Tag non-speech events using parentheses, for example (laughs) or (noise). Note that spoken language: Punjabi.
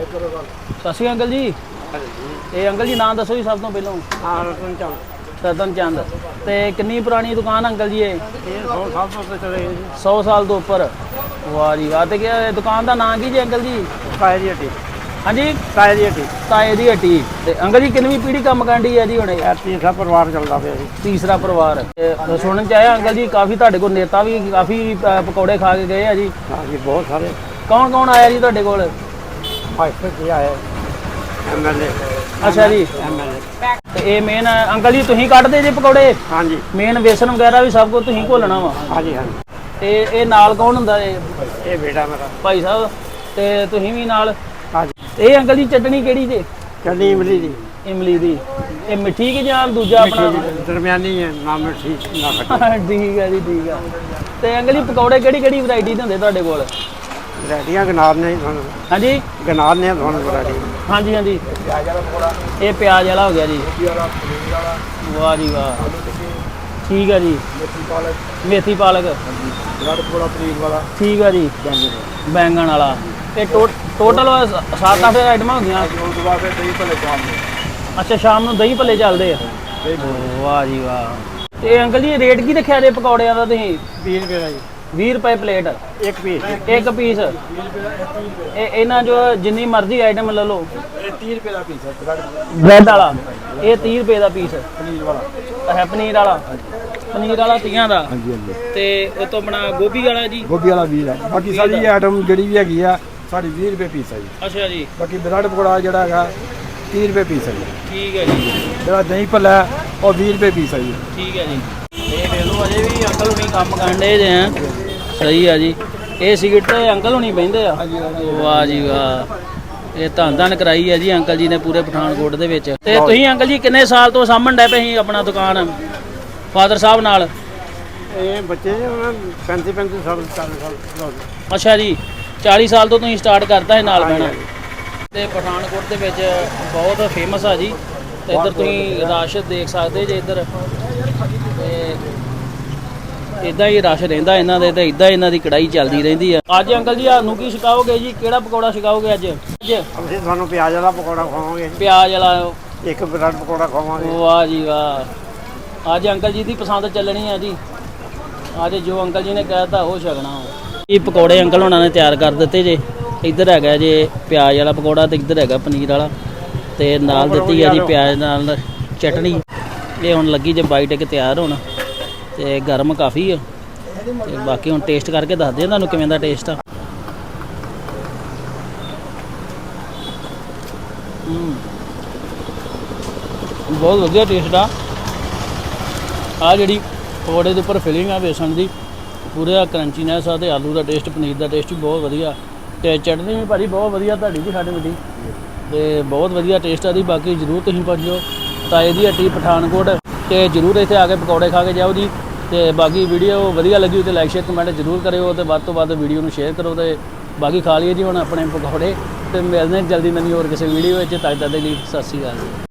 ਸਤਿ ਸ਼੍ਰੀ ਅਕਾਲ ਅੰਕਲ ਜੀ। ਇਹ ਅੰਕਲ ਜੀ ਨਾਮ ਦੱਸੋ ਜੀ ਸਭ ਤੋਂ ਪਹਿਲਾਂ। ਹਾਂ ਰਤਨ ਚੰਦ। ਤੇ ਕਿੰਨੀ ਪੁਰਾਣੀ ਦੁਕਾਨ ਅੰਕਲ ਜੀ ਇਹ? ਇਹ 100 ਸਾਲ ਤੋਂ ਉੱਤੇ ਚਲੇ ਗਏ ਜੀ। 100 ਸਾਲ ਤੋਂ ਉੱਪਰ। ਵਾਹ ਜੀ ਵਾਹ। ਤੇ ਕੀ ਇਹ ਦੁਕਾਨ ਦਾ ਨਾਂ ਕੀ ਜੀ ਅੰਕਲ ਜੀ? ਕਾਇ ਦੀ ਹੱਟੀ। ਹਾਂਜੀ? ਕਾਇ ਦੀ ਹੱਟੀ। ਤਾਏ ਦੀ ਹੱਟੀ। ਤੇ ਅੰਕਲ ਜੀ ਕਿੰਨਵੀਂ ਪੀੜ੍ਹੀ ਕੰਮ ਕਰਦੀ ਹੈ ਜੀ ਹੁਣ ਇਹ? ਇਹ ਤੀਸਰਾ ਪਰਿਵਾਰ ਚੱਲਦਾ ਪਿਆ ਜੀ। ਤੀਸਰਾ ਪਰਿਵਾਰ। ਤੇ ਸੁਣਨ ਚ ਆਇਆ ਅੰਕਲ ਜੀ ਕਾਫੀ ਤੁਹਾਡੇ ਕੋਲ ਨੇਤਾ ਵੀ ਕਾਫੀ ਅ, ਪਕੌੜੇ ਖਾ ਕੇ ਗਏ ਆ ਜੀ। ਹਾਂ ਜੀ ਬਹੁਤ ਸਾਰੇ। ਕੌਣ ਕੌਣ ਆਇਆ ਜੀ ਤੁਹਾਡੇ ਕੋਲ? ਭਾਈਪੇ ਜੀ ਆਏ ਐਮਐਲਏ ਅੱਛਾ ਜੀ। ਐਮਐਲਏ ਤੇ ਇਹ ਮੇਨ ਅੰਕਲ ਜੀ ਤੁਸੀਂ ਕੱਢਦੇ ਜੇ ਪਕੌੜੇ? ਹਾਂ ਜੀ ਮੇਨ ਵੇਸਣ ਵਗੈਰਾ ਵੀ ਸਭ ਕੁਝ ਤੁਸੀਂ ਘੋਲਣਾ ਵਾ? ਹਾਂ ਜੀ ਹਾਂ ਜੀ। ਤੇ ਇਹ ਨਾਲ ਕੌਣ ਹੁੰਦਾ ਇਹ? ਇਹ ਬੇਟਾ ਮੇਰਾ। ਭਾਈ ਸਾਹਿਬ ਤੇ ਤੁਸੀਂ ਵੀ ਨਾਲ? ਹਾਂ ਜੀ ਇਹ ਅੰਕਲ ਜੀ ਚਟਣੀ ਕਿਹੜੀ ਜੇ? ਇਮਲੀ ਦੀ। ਇਮਲੀ ਦੀ। ਇਹ ਮਿੱਠੀ ਕਿ ਜਾਂ ਦੂਜਾ ਆਪਣਾ? ਮਿੱਠੀ ਦਰਮਿਆਨੀ ਹੈ ਨਾ ਮਿੱਠੀ ਨਾ ਖੱਟੀ। (laughs) ਠੀਕ ਹੈ ਜੀ ਠੀਕ ਹੈ। ਤੇ ਅੰਕਲ ਜੀ ਪਕੌੜੇ ਕਿਹੜੀ ਕਿਹੜੀ ਵੈਰਾਈਟੀ ਦੇ ਹੁੰਦੇ ਤੁਹਾਡੇ ਕੋਲ? ਵੈਰਾਈਟੀਆਂ ਗਨਾਰ ਨੇ ਜੀ ਤੁਹਾਨੂੰ। ਹਾਂਜੀ? ਗਨਾਰ ਨੇ ਤੁਹਾਨੂੰ ਵੈਰਾਈਟੀ ਹਾਂਜੀ ਹਾਂਜੀ। ਇਹ ਪਿਆਜ਼ ਵਾਲਾ ਹੋ ਗਿਆ ਜੀ। ਵਾਹ ਜੀ ਵਾਹ। ਠੀਕ ਹੈ ਜੀ। ਮੇਥੀ ਪਾਲਕ। ਬਲੱਡ ਪਕੌੜਾ ਪਨੀਰ ਵਾਲਾ ਠੀਕ ਹੈ ਜੀ। ਬੈਂਗਣ ਵਾਲਾ। ਇਹ ਟੋ- ਟੋਟਲ ਸੱਤ ਅੱਠ ਆਈਟਮਾਂ ਹੋ ਗਈਆਂ ਉਸ ਤੋਂ ਬਾਅਦ ਦਹੀਂ ਭਲੇ ਸ਼ਾਮ ਨੂੰ ਅੱਛਾ ਸ਼ਾਮ ਨੂੰ ਦਹੀਂ ਭੱਲੇ ਚੱਲਦੇ ਆ। ਵਾਹ ਜੀ ਵਾਹ। ਤੇ ਅੰਕਲ ਜੀ ਰੇਟ ਕੀ ਰੱਖਿਆ ਜੇ ਪਕੌੜਿਆਂ ਦਾ ਤੁਸੀਂ? 20 ਰੁਪਏ ਦਾ ਜੀ। 20 ਰੁਪਏ ਪਲੇਟ। ਇੱਕ ਪੀਸ। ਇੱਕ ਪੀਸ। ਇਹ ਇਹਨਾਂ ਜੋ ਜਿੰਨੀ ਮਰਜ਼ੀ ਆਈਟਮ ਲੈ ਲਓ। ਇਹ 30 ਰੁਪਏ ਦਾ ਪੀਸ ਹੈ ਬ੍ਰੈਡ ਵਾਲਾ। ਇਹ 30 ਰੁਪਏ ਦਾ ਪੀਸ ਪਨੀਰ ਵਾਲਾ। ਹੈ ਪਨੀਰ ਵਾਲਾ। ਪਨੀਰ ਵਾਲਾ 30 ਦਾ। ਹਾਂਜੀ ਹਾਂਜੀ। ਤੇ ਉਹ ਤੋਂ ਆਪਣਾ ਗੋਭੀ ਵਾਲਾ ਜੀ। ਗੋਭੀ ਵਾਲਾ 20 ਹੈ ਬਾਕੀ ਸਾਰੀ ਆਈਟਮ ਜਿਹੜੀ ਵੀ ਹੈਗੀ ਆ ਸਾਡੀ 20 ਰੁਪਏ ਪੀਸ ਹੈ ਜੀ। ਅੱਛਾ ਜੀ। ਬਾਕੀ ਬ੍ਰੈਡ ਪਕੌੜਾ ਜਿਹੜਾ ਹੈਗਾ 30 ਰੁਪਏ ਪੀਸ ਹੈ ਜੀ। ਠੀਕ ਹੈ ਜੀ। ਜਿਹੜਾ ਦਹੀਂ ਭੱਲਾ ਹੈ, ਉਹ 20 ਰੁਪਏ ਪੀਸ ਹੈ ਜੀ। ਠੀਕ ਹੈ ਜੀ। ਇਹ ਵੇਖ ਲਓ ਅਜੇ ਵੀ ਅੰਕਲ ਹੁਣੀ ਕੰਮ ਕਰਨ ਦੇ ਜੇ ਆ। ਸਹੀ ਆ ਜੀ। ਇਹ ਸਿਗਰਟ ਤੇ ਅੰਕਲ ਹੁਣੀ ਬਹਿੰਦੇ ਆ। ਵਾਹ ਜੀ ਵਾਹ। ਇਹ ਧੰਨ ਧੰਨ ਕਰਾਈ ਹੈ ਜੀ ਅੰਕਲ ਜੀ ਨੇ ਪੂਰੇ ਪਠਾਨਕੋਟ ਦੇ ਵਿੱਚ। ਤੇ ਤੁਸੀਂ ਅੰਕਲ ਜੀ ਕਿੰਨੇ ਸਾਲ ਤੋਂ ਸਾਂਭਣ ਡੈ ਪਏ ਸੀ ਆਪਣਾ ਦੁਕਾਨ? ਫਾਦਰ ਸਾਹਿਬ ਨਾਲ? ਇਹ ਬੱਚੇ 35 35 ਸਾਲ 40 ਸਾਲ। ਅੱਛਾ ਜੀ। 40 ਸਾਲ ਤੋਂ ਤੁਸੀਂ ਸਟਾਰਟ ਕਰਤਾ ਹੈ ਨਾਲ ਬਹਿਣਾ। ਤੇ ਪਠਾਨਕੋਟ ਦੇ ਵਿੱਚ ਬਹੁਤ ਫੇਮਸ ਆ ਜੀ। ਤੇ ਇੱਧਰ ਤੁਸੀਂ ਰਸ਼ ਦੇਖ ਸਕਦੇ ਜੇ ਇੱਧਰ। ਤੇ ਇਦਾਂ ਹੀ ਰਸ਼ ਰਹਿੰਦਾ ਇਹਨਾਂ ਦੇ ਤੇ ਇਦਾਂ ਇਹਨਾਂ ਦੀ ਕੜਾਈ ਚੱਲਦੀ ਰਹਿੰਦੀ ਆ। ਅੱਜ ਅੰਕਲ ਜੀ ਸਾਨੂੰ ਕੀ ਛਕਾਓਗੇ ਜੀ? ਕਿਹੜਾ ਪਕੌੜਾ ਛਕਾਓਗੇ ਅੱਜ? ਅੱਜ ਅਸੀਂ ਤੁਹਾਨੂੰ ਪਿਆਜ਼ ਵਾਲਾ ਪਕੌੜਾ ਖਵਾਵਾਂਗੇ। ਪਿਆਜ਼ ਵਾਲਾ। ਇੱਕ ਬ੍ਰੈਡ ਪਕੌੜਾ ਖਵਾਵਾਂਗੇ। ਵਾਹ ਜੀ ਵਾਹ। ਅੱਜ ਅੰਕਲ ਜੀ ਦੀ ਪਸੰਦ ਚੱਲਣੀ ਆ ਜੀ। ਅੱਜ ਜੋ ਅੰਕਲ ਜੀ ਨੇ ਕਹਿਤਾ ਉਹ ਛਕਣਾ ਇਹ ਪਕੌੜੇ ਅੰਕਲ ਹੋਣਾ ਨੇ ਤਿਆਰ ਕਰ ਦਿੱਤੇ ਜੇ। ਇੱਧਰ ਹੈਗਾ ਜੇ ਪਿਆਜ਼ ਵਾਲਾ ਪਕੌੜਾ ਤੇ ਇੱਧਰ ਹੈਗਾ ਪਨੀਰ ਵਾਲਾ। ਤੇ ਨਾਲ ਦਿੱਤੀ ਹੈ ਜੀ ਪਿਆਜ਼ ਨਾਲ ਚਟਣੀ ਇਹ ਹੁਣ ਲੱਗੀ ਜੇ ਬਾਈਟ ਇੱਕ ਤਿਆਰ ਹੋਣ। ਤੇ ਗਰਮ ਕਾਫੀ ਆ। ਤੇ ਬਾਕੀ ਹੁਣ ਟੇਸਟ ਕਰਕੇ ਦੱਸਦੇ ਆ ਤੁਹਾਨੂੰ ਕਿਵੇਂ ਦਾ ਟੇਸਟ ਆ। ਬਹੁਤ ਵਧੀਆ ਟੇਸਟ ਆ। ਆ ਜਿਹੜੀ ਪਕੌੜੇ ਦੇ ਉੱਪਰ ਫਿਲਿੰਗ ਆ ਬੇਸਣ ਦੀ, ਪੂਰੇ ਕਰੰਚੀਨੈਸ ਆ ਤੇ ਆਲੂ ਦਾ ਟੇਸਟ ਪਨੀਰ ਦਾ ਟੇਸਟ ਵੀ ਬਹੁਤ ਵਧੀਆ। ਤੇ ਚਟਨੀ ਵੀ ਭਾਜੀ ਬਹੁਤ ਵਧੀਆ ਤੁਹਾਡੀ ਵੀ ਸਾਡੇ ਵੱਡੀ। ਤੇ ਬਹੁਤ ਵਧੀਆ ਟੇਸਟ ਆ ਦੀ ਬਾਕੀ ਜਰੂਰ ਤੁਸੀਂ ਪਹੁੰਚੋ ਤਾਏ ਦੀ ਹੱਟੀ ਪਠਾਨਕੋਟ, ਤੇ ਜਰੂਰ ਇੱਥੇ ਆ ਕੇ ਪਕੌੜੇ ਖਾ ਕੇ ਜਾਓ ਜੀ। ਤੇ ਬਾਕੀ ਵੀਡੀਓ ਵਧੀਆ ਲੱਗੀ ਤੇ ਲਾਈਕ ਸ਼ੇਅਰ ਕਮੈਂਟ ਜਰੂਰ ਕਰਿਓ ਤੇ ਵੱਧ ਤੋਂ ਵੱਧ ਵੀਡੀਓ ਨੂੰ ਸ਼ੇਅਰ ਕਰੋ ਤੇ ਬਾਕੀ ਖਾ ਲਈਏ ਜੀ ਹੁਣ ਆਪਣੇ ਪਕੌੜੇ ਤੇ ਮਿਲਦੇ ਹਾਂ ਜਲਦੀ ਨਵੀਂ ਹੋਰ ਕਿਸੇ ਵੀਡੀਓ ਵਿੱਚ, ਤਦ ਤੱਕ ਦੇ ਲਈ ਸਤਿ ਸ਼੍ਰੀ ਅਕਾਲ